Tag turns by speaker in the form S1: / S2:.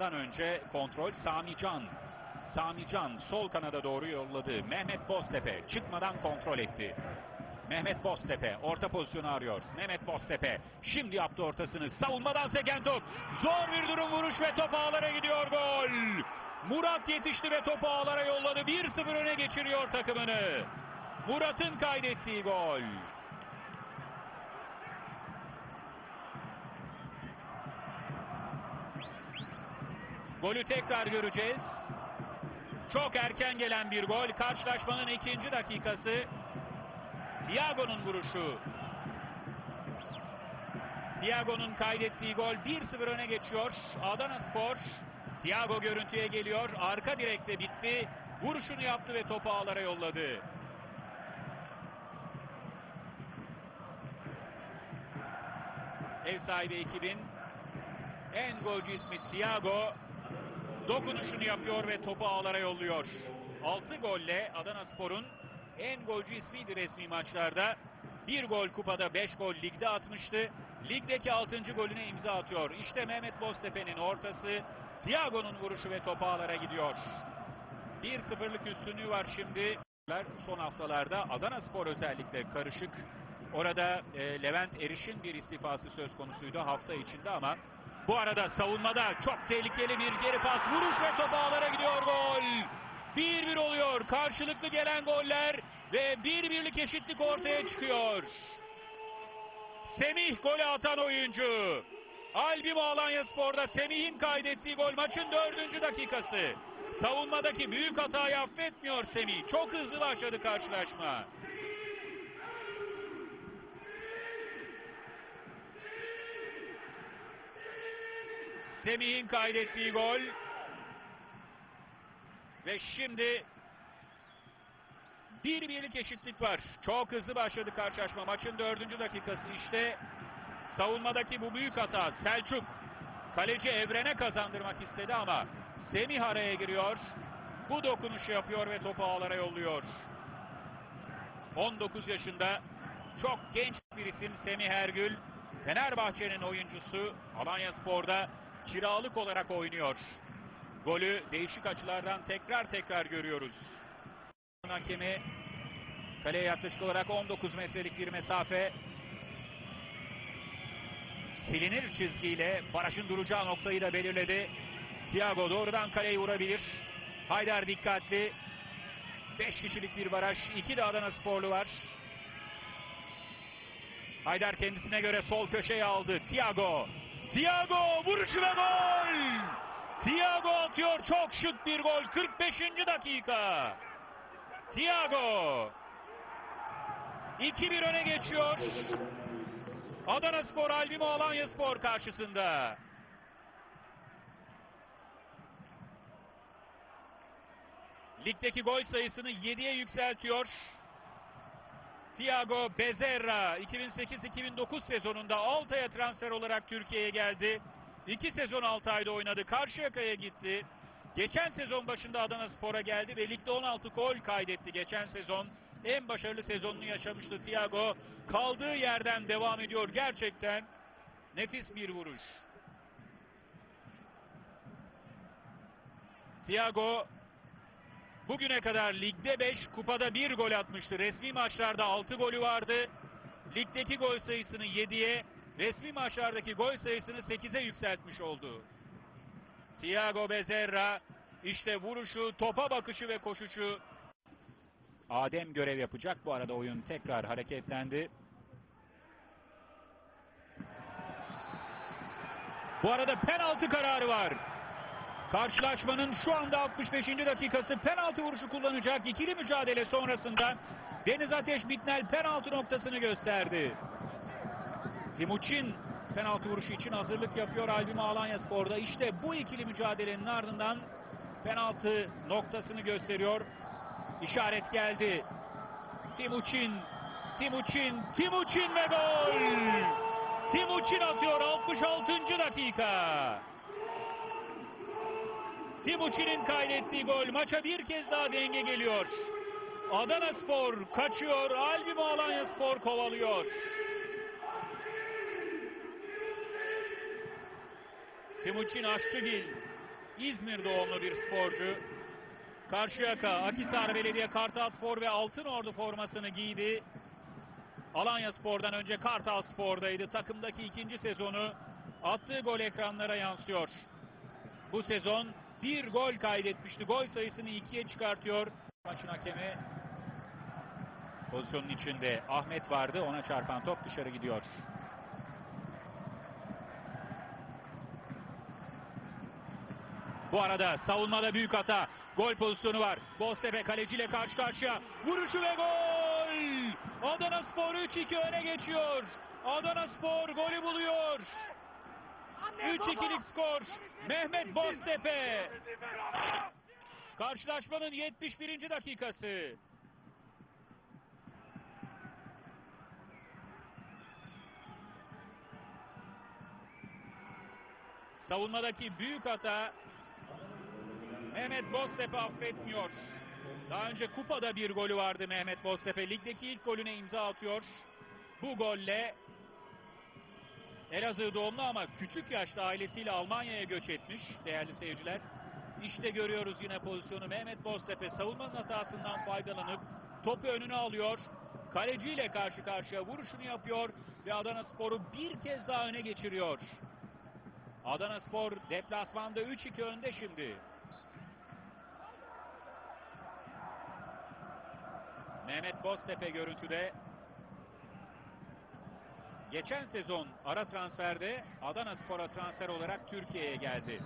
S1: Ondan önce kontrol Sami Can. Sami Can sol kanada doğru yolladı. Mehmet Boztepe çıkmadan kontrol etti. Mehmet Boztepe orta pozisyonu arıyor. Mehmet Boztepe şimdi yaptı ortasını. Savunmadan seken top. Zor bir durum vuruş ve top ağlara gidiyor gol. Murat yetişti ve topu ağlara yolladı. 1-0 öne geçiriyor takımını. Murat'ın kaydettiği gol. Golü tekrar göreceğiz. Çok erken gelen bir gol. Karşılaşmanın ikinci dakikası. Thiago'nun vuruşu. Thiago'nun kaydettiği gol 1-0 öne geçiyor. Adana Spor. Thiago görüntüye geliyor. Arka direkte bitti. Vuruşunu yaptı ve topu ağlara yolladı. Ev sahibi ekibin en golcü ismi Thiago dokunuşunu yapıyor ve topu ağlara yolluyor. 6 golle Adana Spor'un en golcü ismiydi resmi maçlarda. Bir gol kupada 5 gol ligde atmıştı. Ligdeki 6. golüne imza atıyor. İşte Mehmet Boztepe'nin ortası. Thiago'nun vuruşu ve topu ağlara gidiyor. 1-0'lık üstünlüğü var şimdi. Son haftalarda Adana Spor özellikle karışık. Orada e, Levent Eriş'in bir istifası söz konusuydu hafta içinde ama bu arada savunmada çok tehlikeli bir geri pas vuruş ve top ağlara gidiyor gol. 1-1 oluyor. Karşılıklı gelen goller ve bir birlik eşitlik ortaya çıkıyor. Semih golü atan oyuncu. Albimo Alanya Spor'da Semih'in kaydettiği gol maçın dördüncü dakikası. Savunmadaki büyük hatayı affetmiyor Semih. Çok hızlı başladı karşılaşma. Semih'in kaydettiği gol. Ve şimdi bir birlik eşitlik var. Çok hızlı başladı karşılaşma. Maçın dördüncü dakikası işte savunmadaki bu büyük hata. Selçuk kaleci Evren'e kazandırmak istedi ama Semih araya giriyor. Bu dokunuşu yapıyor ve topu ağlara yolluyor. 19 yaşında çok genç bir isim Semih Ergül. Fenerbahçe'nin oyuncusu Alanya Spor'da kiralık olarak oynuyor. Golü değişik açılardan tekrar tekrar görüyoruz. Hakemi kaleye yaklaşık olarak 19 metrelik bir mesafe. Silinir çizgiyle barajın duracağı noktayı da belirledi. Thiago doğrudan kaleyi vurabilir. Haydar dikkatli. 5 kişilik bir baraj. 2 de Adana sporlu var. Haydar kendisine göre sol köşeye aldı. Thiago. Thiago vuruşu ve gol. Thiago atıyor çok şık bir gol. 45. dakika. Thiago. 2-1 öne geçiyor. Adana Spor Albimo Alanya Spor karşısında. Ligdeki gol sayısını 7'ye yükseltiyor. Thiago Bezerra 2008-2009 sezonunda Altay'a transfer olarak Türkiye'ye geldi. İki sezon Altay'da oynadı. Karşıyaka'ya gitti. Geçen sezon başında Adana Spor'a geldi ve ligde 16 gol kaydetti geçen sezon. En başarılı sezonunu yaşamıştı Thiago. Kaldığı yerden devam ediyor. Gerçekten nefis bir vuruş. Thiago bugüne kadar ligde 5, kupada 1 gol atmıştı. Resmi maçlarda 6 golü vardı. Ligdeki gol sayısını 7'ye, resmi maçlardaki gol sayısını 8'e yükseltmiş oldu. Thiago Bezerra işte vuruşu, topa bakışı ve koşuşu. Adem görev yapacak. Bu arada oyun tekrar hareketlendi. Bu arada penaltı kararı var. Karşılaşmanın şu anda 65. dakikası penaltı vuruşu kullanacak. İkili mücadele sonrasında Deniz Ateş Bitnel penaltı noktasını gösterdi. Timuçin penaltı vuruşu için hazırlık yapıyor Albimo Alanya Spor'da. İşte bu ikili mücadelenin ardından penaltı noktasını gösteriyor. İşaret geldi. Timuçin, Timuçin, Timuçin ve gol! Timuçin atıyor 66. dakika. Timuçin'in kaydettiği gol maça bir kez daha denge geliyor. Adana Spor kaçıyor, Albimo Alanya Spor kovalıyor. Timuçin Aşçıgil İzmir doğumlu bir sporcu. Karşıyaka, Akisar Belediye, Kartal Spor ve Altınordu formasını giydi. Alanya Spor'dan önce Kartal Spor'daydı. Takımdaki ikinci sezonu attığı gol ekranlara yansıyor. Bu sezon bir gol kaydetmişti. Gol sayısını ikiye çıkartıyor. Maçın hakemi pozisyonun içinde Ahmet vardı. Ona çarpan top dışarı gidiyor. Bu arada savunmada büyük hata. Gol pozisyonu var. Boztepe kaleciyle karşı karşıya. Vuruşu ve gol! Adana Spor 3-2 öne geçiyor. Adana Spor golü buluyor. 3-2'lik skor. Mehmet Boztepe. Karşılaşmanın 71. dakikası. Savunmadaki büyük hata Mehmet Boztepe affetmiyor. Daha önce kupada bir golü vardı Mehmet Boztepe. Ligdeki ilk golüne imza atıyor. Bu golle Elazığ doğumlu ama küçük yaşta ailesiyle Almanya'ya göç etmiş değerli seyirciler. İşte görüyoruz yine pozisyonu. Mehmet Boztepe savunmanın hatasından faydalanıp topu önüne alıyor. Kaleciyle karşı karşıya vuruşunu yapıyor ve Adana Spor'u bir kez daha öne geçiriyor. Adana Spor deplasmanda 3-2 önde şimdi. Mehmet Boztepe görüntüde. Geçen sezon ara transferde Adana Spor'a transfer olarak Türkiye'ye geldi.